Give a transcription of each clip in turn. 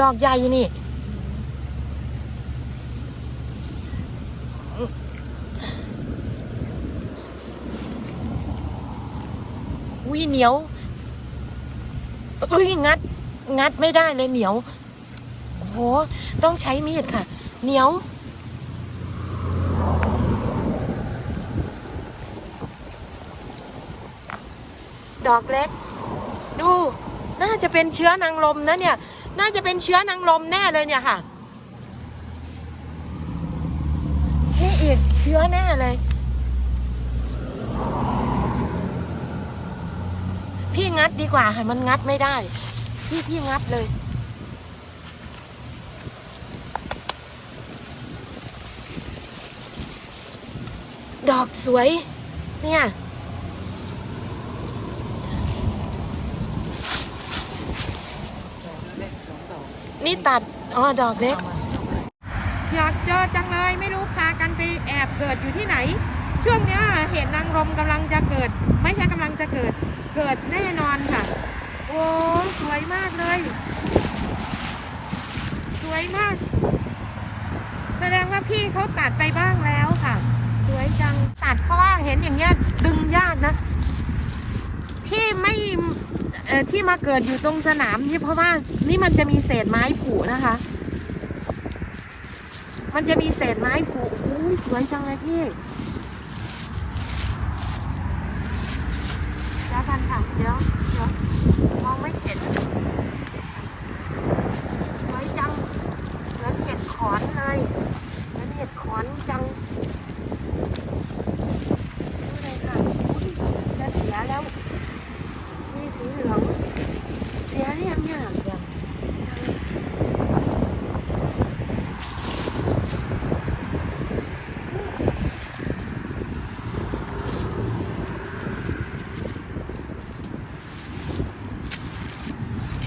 ดอกใหญ่นี่ อุ้ยเหนียว อุ้ยงัด งัดไม่ได้เลยเหนียว โอ้โห ต้องใช้มีดค่ะ เหนียวดอกเล็ก ดู น่าจะเป็นเชื้อนางลมนะเนี่ย น่าจะเป็นเชื้อนางลมแน่เลยเนี่ยค่ะ นี่อีกเชื้อแน่เลย พี่งัดดีกว่าค่ะ มันงัดไม่ได้ พี่พี่งัดเลยดอกสวย เนี่ย นี่ตัด อ๋อ ดอกเล็ก อยากเจอจังเลยไม่รู้พากันไปแอบเกิดอยู่ที่ไหน ช่วงเนี้ยเห็นนางรมกำลังจะเกิด ไม่ใช่กำลังจะเกิด เกิดแน่นอนค่ะ โอ้สวยมากเลย สวยมาก แสดงว่าพี่เขาตัดไปบ้างแล้วค่ะ สวยจังตัดเพราะว่าเห็นอย่างเงี้ยดึงยากนะ อ่อที่มาเกิดอยู่ตรงสนามนี่เพราะว่านี่มันจะมีเศษไม้ผุนะคะ มันจะมีเศษไม้ผุอุ้ยสวยจังเลยพี่เดี๋ยวกันค่ะเดี๋ยวเดี๋ยวมองไม่เห็นสวยจังเหมือนเห็ดขอนเลยเหมือนเห็ดขอนจังดูเลยค่ะอุ๊ยจะเสียแล้ว มีสีเหลือง เสียหรือยังเนี่ยยัง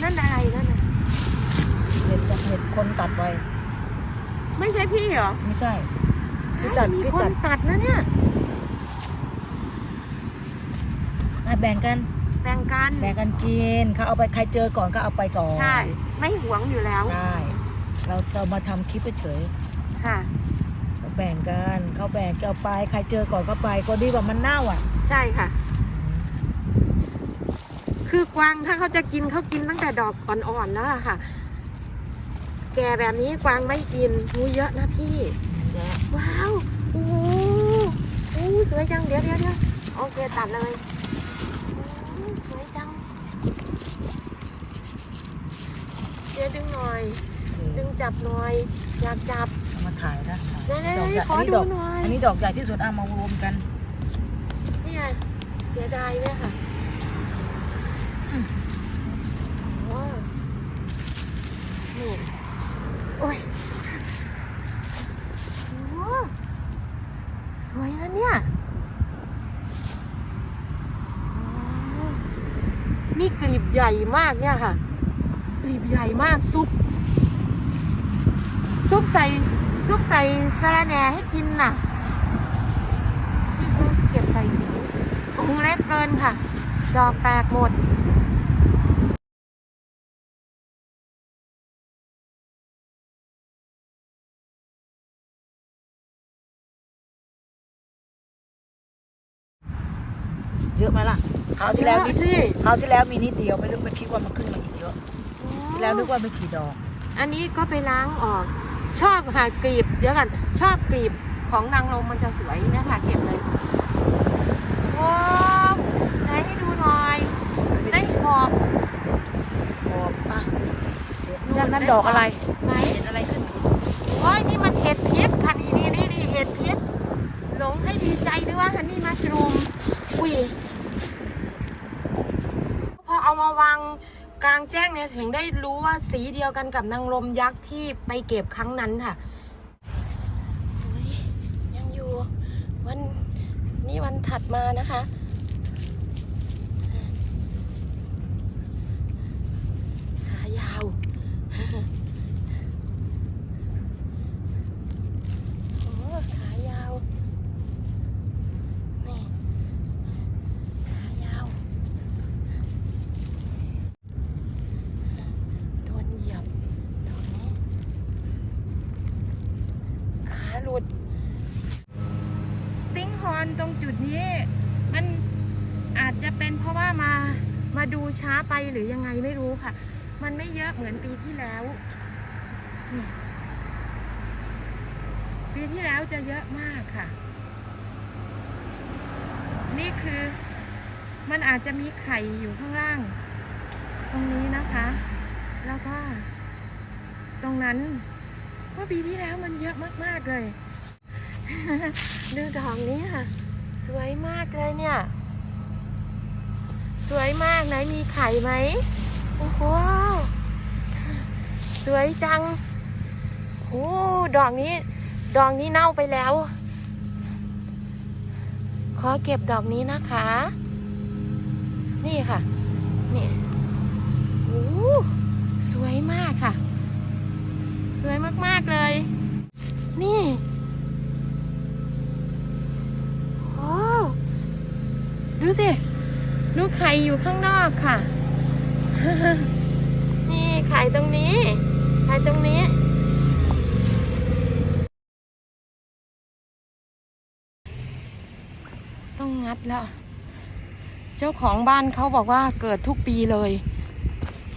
นั่นอะไรนั่นน่ะ เห็ดจากเห็ดคนตัดไว้ ไม่ใช่พี่เหรอ ไม่ ใช่พี่อ้าตัวดมีพี่คนตัดตัดนะเนี่ยอะแบ่งกันแบ่งกัน แบ่งกันกินเขาเอาไปใครเจอก่อนก็เอาไปก่อนใช่ ไม่หวงอยู่แล้ว ใช่เราเรามาทำคลิปเฉยค่ะ ๆเราแบ่งกันเขาแบ่งก็เอาไปใครเจอก่อนก็ไปก็ดีกว่ามันเน่าอะ ใช่ค่ะ คือกวางถ้าเขาจะกินเขากินตั้งแต่ดอกอ่อนๆแล้วอะค่ะ แก่แบบนี้กวางไม่กินหูเยอะนะพี่ ว้าวโอ้โหโอ้สวยจัง เดี๋ยวเดี๋ยวเดี๋ยวโอเค ตัดเลยโอ้สวยจัง เดี๋ยวดึงหน่อย ดึงจับหน่อย อยากจับเอามาถ่ายนะถ่ายไหนดอกใหญ่ๆขออันนี้ดูดอกหน่อย อันนี้ดอกใหญ่ที่สุดเอามารวมกัน นี่ไงเสียดายเนี่ยค่ะ อืม ว้าวนี่ โอ้ยโอ้สวยนะเนี่ยโอ้ นี่กลีบใหญ่มากเนี่ยค่ะ กลีบใหญ่มากซุป ซุปใส่ซุปใส่สะระแหน่ให้กินน่ะนี่คือเก็บใส่ถุงถุงเล็กเกินค่ะ ดอกแตกหมดเยอะไหมล่ะ คราวที่แล้วเยมีอะสิคราวที่แล้วมีนิดเดียวไม่รู้ไม่คิดว่ามันขึ้นมาอีกเยอะที่แล้วนึกว่าไม่กี่ดอก อันนี้ก็ไปล้างออก ชอบค่ะกลีบเดี๋ยวกันชอบกลีบของนางลมมันจะสวยเนะคะเก็บเลยว้าวไหนให้ดูหน่อยได้หอบดอกอะนั่นนั่นดอกอะไรไหนเห็นอะไรขึ้นโอ้ยนี่มันเห็ดพิษค่ะนี่นี่นี่นี่เห็ดพิษหลงให้ดีใจด้วยว่าฮันนี่มัชรูมอุ้ยพอ เอามาวางกลางแจ้งเนี่ยถึงได้รู้ว่าสีเดียวกันกับนางลมยักษ์ที่ไปเก็บครั้งนั้นค่ะยังอยู่วันนี่วันถัดมานะคะ ขายาว โอ้ขายาว นี่ ขายาว โดนเหยียบ หลุด สติงฮอนตรงจุดนี้ มันอาจจะเป็นเพราะว่ามามาดูช้า ไปหรือยังไงไม่รู้ค่ะ มันไม่เยอะเหมือนปีที่แล้วนี่ปีที่แล้วจะเยอะมากค่ะ นี่คือมันอาจจะมีไข่อยู่ข้างล่าง ตรงนี้นะคะ แล้วก็ ตรงนั้นเมื่อปีที่แล้วมันเยอะมาก ๆ เลย ดูดอกนี้ค่ะ สวยมากเลยเนี่ย สวยมากไหนมีไข่ไหมโอ้โหสวยจังโอ้ดอกนี้ ดอกนี้เน่าไปแล้ว ขอเก็บดอกนี้นะคะ นี่ค่ะ นี่โอ้สวยมากค่ะ สวยมากๆเลย นี่โอ้ดูสิ ดูไข่อยู่ข้างนอกค่ะ นี่ไข่ตรงนี้ ไข่ตรงนี้ ต้องงัดแล้ว เจ้าของบ้านเขาบอกว่าเกิดทุกปีเลย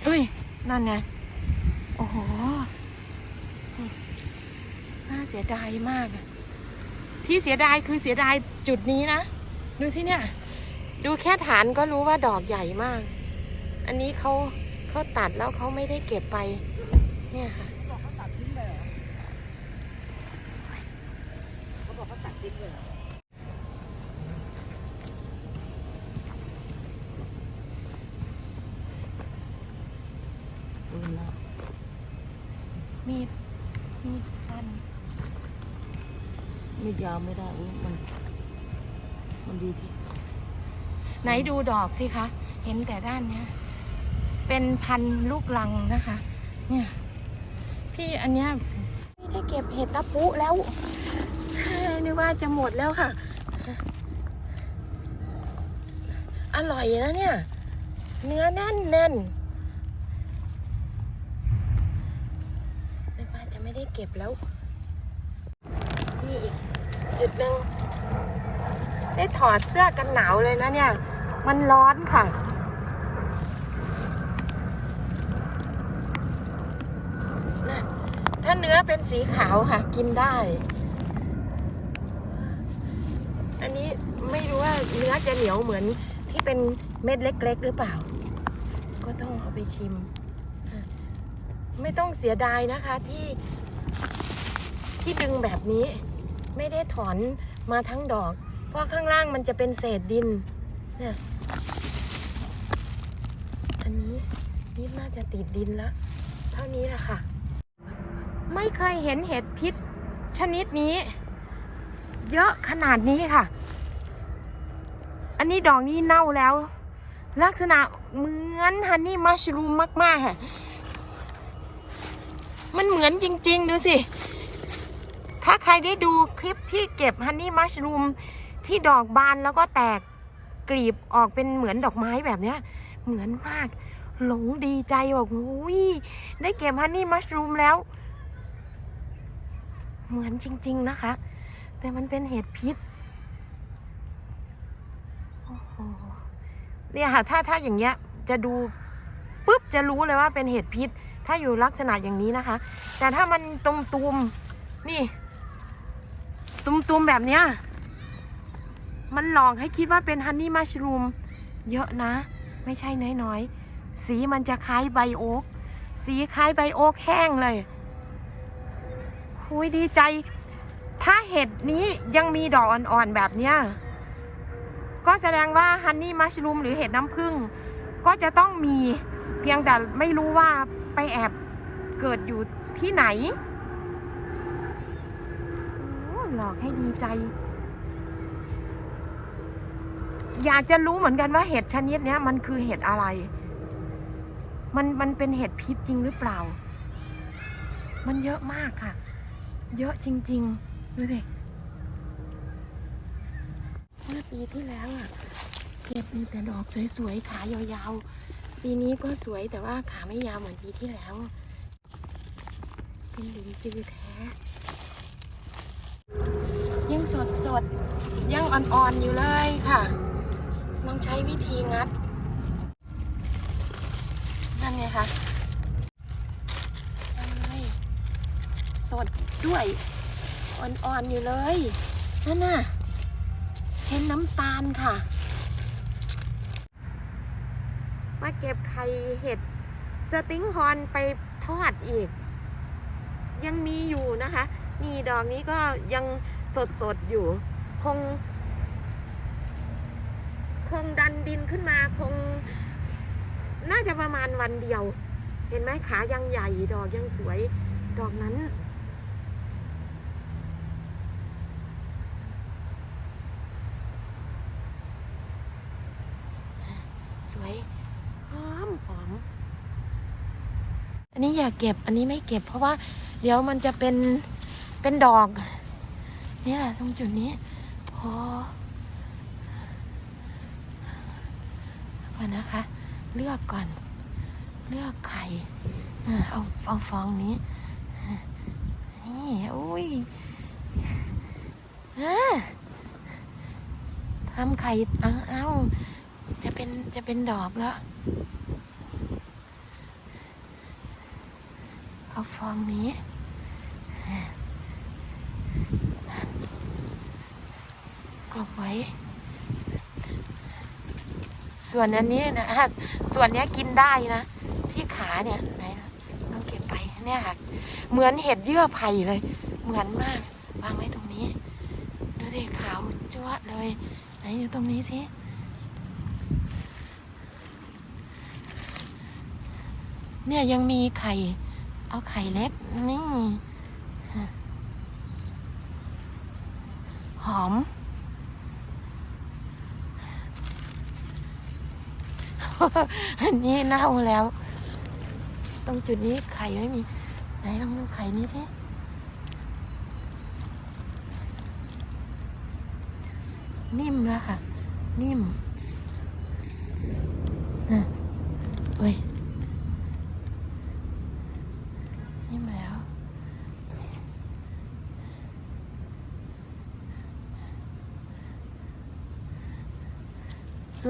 อุ้ย นั่นไง โอ้โห น่าเสียดายมากอะที่เสียดายคือเสียดายจุดนี้นะ ดูสิเนี่ย ดูแค่ฐานก็รู้ว่าดอกใหญ่มาก อันนี้เขาเขาตัดแล้วเขาไม่ได้เก็บไป เนี่ยค่ะบอกเขาตัดทิ้งเลยเหรอเขาบอกเขาตัดทิ้งเลยเหรออืมนะมีด มีดสั้น มีดยาวไม่ได้อุ๊ยมัน มันดีที่ ไหนดูดอกสิคะ เห็นแต่ด้านเนี้ย เป็นพันลูกลังนะคะ เนี่ย พี่อันเนี้ยไม่ได้เก็บเห็ดตะปุแล้วนึกว่าจะหมดแล้วค่ะ อร่อยนะเนี่ย เนื้อแน่นแน่นนึกว่าจะไม่ได้เก็บแล้ว นี่อีกจุดหนึ่ง ได้ถอดเสื้อกันหนาวเลยนะเนี่ย มันร้อนค่ะนะถ้าเนื้อเป็นสีขาวค่ะ กินได้ อันนี้ไม่รู้ว่าเนื้อจะเหนียวเหมือนที่เป็นเม็ดเล็ก ๆ หรือเปล่า ก็ต้องเอาไปชิม ไม่ต้องเสียดายนะคะที่ที่ดึงแบบนี้ ไม่ได้ถอนมาทั้งดอก เพราะข้างล่างมันจะเป็นเศษดิน เนี่ย อันนี้นี่น่าจะติดดินแล้ว เท่านี้แหละค่ะ ไม่เคยเห็นเห็ดพิษชนิดนี้ เยอะขนาดนี้ค่ะ อันนี้ดอกนี้เน่าแล้ว ลักษณะเหมือนฮันนี่มัชรูมมาก ๆ ค่ะ มันเหมือนจริง ๆ ดูสิ ถ้าใครได้ดูคลิปที่เก็บฮันนี่มัชรูม ที่ดอกบานแล้วก็แตกกลีบออกเป็นเหมือนดอกไม้แบบเนี้ย เหมือนมาก หลงดีใจบอกอุ้ยได้เก็บฮันนี่มัชรูมแล้ว เหมือนจริง ๆนะคะ แต่มันเป็นเห็ดพิษเนี่ยค่ะถ้าถ้าอย่างเงี้ยจะดูปุ๊บจะรู้เลยว่าเป็นเห็ดพิษ ถ้าอยู่ลักษณะอย่างนี้นะคะ แต่ถ้ามันตุมตุมๆนี่ ตุมตุมๆแบบเนี้ย มันหลอกให้คิดว่าเป็นฮันนี่มัชรูมเยอะนะ ไม่ใช่น้อยๆ สีมันจะคล้ายใบโอ๊กสีคล้ายใบโอ๊กแห้งเลยหุยดีใจ ถ้าเห็ดนี้ยังมีดอกอ่อนๆแบบเนี้ย ก็แสดงว่าฮันนี่มัชรูมหรือเห็ดน้ำผึ้งก็จะต้องมีเพียงแต่ไม่รู้ว่าไปแอบเกิดอยู่ที่ไหนหลอกให้ดีใจ อยากจะรู้เหมือนกันว่าเห็ดชนิดเนี้ยมันคือเห็ดอะไร มันมันเป็นเห็ดพิษจริงหรือเปล่า มันเยอะมากค่ะ เยอะจริง ๆ ดูสิเมื่อปีที่แล้วอะเก็บมีแต่ดอกสวยๆขายาวๆ ปีนี้ก็สวยแต่ว่าขาไม่ยาวเหมือนปีที่แล้ว เป็นหลุมจือแท้ ยังสดๆ ยังอ่อนๆอยู่เลยค่ะ ลองใช้วิธีงัด นั่นไงคะนั่นไงสดด้วย อ่อนๆอยู่เลย นั่นน่ะเห็นน้ำตาลค่ะ มาเก็บไข่เห็ดสติงฮอนไปทอดอีก ยังมีอยู่นะคะ นี่ดอกนี้ก็ยังสดสดๆอยู่ คง คงดันดินขึ้นมาคง น่าจะประมาณวันเดียว เห็นไหมขายังใหญ่ดอกยังสวยดอกนั้น สวยหอมหอมอันนี้อย่าเก็บอันนี้ไม่เก็บ เพราะว่า เดี๋ยวมันจะเป็นเป็นดอก นี่แหละตรงจุดนี้พอ ก่อนนะคะ เลือกก่อน เลือกไข่เอาเอาฟองนี้นี่อุ้ยทำไข่เอาเอาจะเป็นจะเป็นดอกแล้ว เอาฟองนี้กรอบไว้ ส่วนอันนี้นะส่วนนี้กินได้นะ ที่ขาเนี่ยไหนลองเก็บไปเนี่ยค่ะ เหมือนเห็ดเยื่อไผ่เลย เหมือนมากวางไว้ตรงนี้ ดูสิขาวจ้วะเลย ไหนอยู่ตรงนี้สิเนี่ยยังมีไข่ เอาไข่เล็ก นี่ หอม อันนี้เน่าแล้ว ตรงจุดนี้ไข่ไม่มี ไหนลองดูไข่นี้ทีนิ่มแล้วค่ะ นิ่มอะเฮ้ย นิ่มแล้ว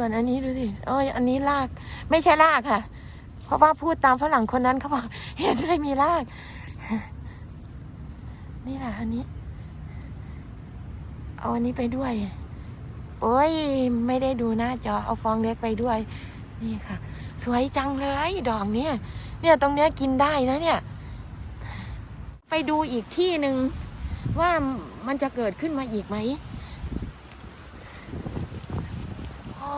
ส่วนอันนี้ดูสิโอ้ยอันนี้ราก ไม่ใช่รากค่ะ เพราะว่าพูดตามฝรั่งคนนั้นเขาบอกเห็นไม่มีราก นี่แหละอันนี้ เอาอันนี้ไปด้วย โอ้ยไม่ได้ดูหน้าจอเอาฟองเล็กไปด้วย นี่ค่ะ สวยจังเลยดอกเนี่ย เนี่ยตรงเนี้ยกินได้นะเนี่ย ไปดูอีกที่หนึ่งว่ามันจะเกิดขึ้นมาอีกไหมโอ้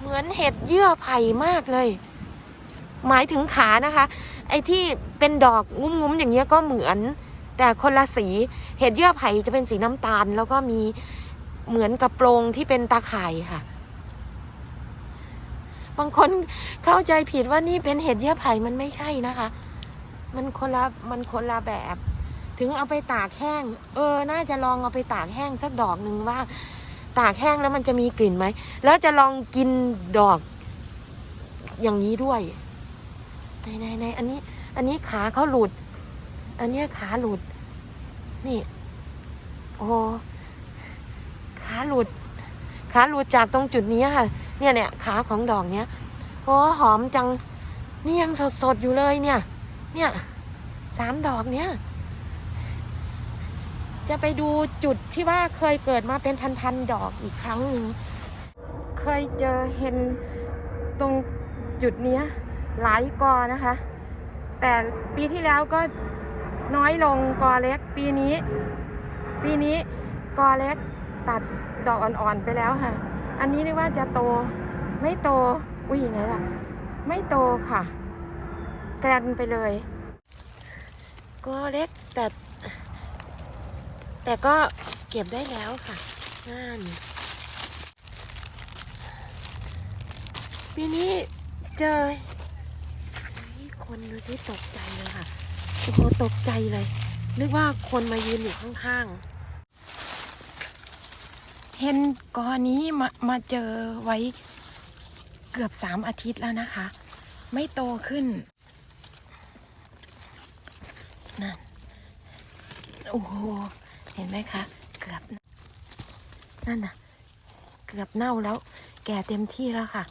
เห มือนเห็ดเยื่อไผ่มากเลย หมายถึงขานะคะ ไอ้ที่เป็นดอกงุ้มๆอย่างเงี้ยก็เหมือน แต่คนละสีเห็ดเยื่อไผ่จะเป็นสีน้ำตาล แล้วก็มีเหมือนกระโปรงที่เป็นตาข่ายค่ะ บางคนเข้าใจผิดว่านี่เป็นเห็ดเยื่อไผ่มันไม่ใช่นะคะ มันคนละมันคนละแบบ ถึงเอาไปตากแห้ง เออ น่าจะลองเอาไปตากแห้งสักดอกหนึ่งว่า ตากแห้งแล้วมันจะมีกลิ่นไหม แล้วจะลองกินดอก อย่างนี้ด้วยในในในอันนี้ อันนี้ขาเขาหลุด อันเนี้ยขาหลุด นี่ โอ้ขาหลุด ขาหลุดจากตรงจุดนี้ค่ะ เนี่ยเนี่ยขาของดอกเนี้ยโอ้หอมจัง นี่ยังสดสดอยู่เลยเนี่ย เนี่ยสามดอกเนี้ย จะไปดูจุดที่ว่าเคยเกิดมาเป็นพันๆดอกอีกครั้งหนึ่งเคยเจอเห็นตรงจุดนี้หลายกอนะคะ แต่ปีที่แล้วก็น้อยลงกอเล็ก ปีนี้ ปีนี้กอเล็กตัดดอกอ่อนๆไปแล้วค่ะ อันนี้เรียกว่าจะโตไม่โต อุ้ยยังไงล่ะ ไม่โตค่ะ แกรนไปเลย กอเล็กแต่ แต่ก็เก็บได้แล้วค่ะนั่นปีนี้เจอคนดูสิตกใจเลยค่ะโอ้โหตกใจเลย นึกว่าคนมายืนอยู่ข้างๆ เห็นกอนี้มามาเจอไว้เกือบสามอาทิตย์แล้วนะคะ ไม่โตขึ้นนั่นโอ้โห เห็นไหมคะ เกือบ นั่นน่ะ เกือบเน่าแล้ว แก่เต็มที่แล้วค่ะ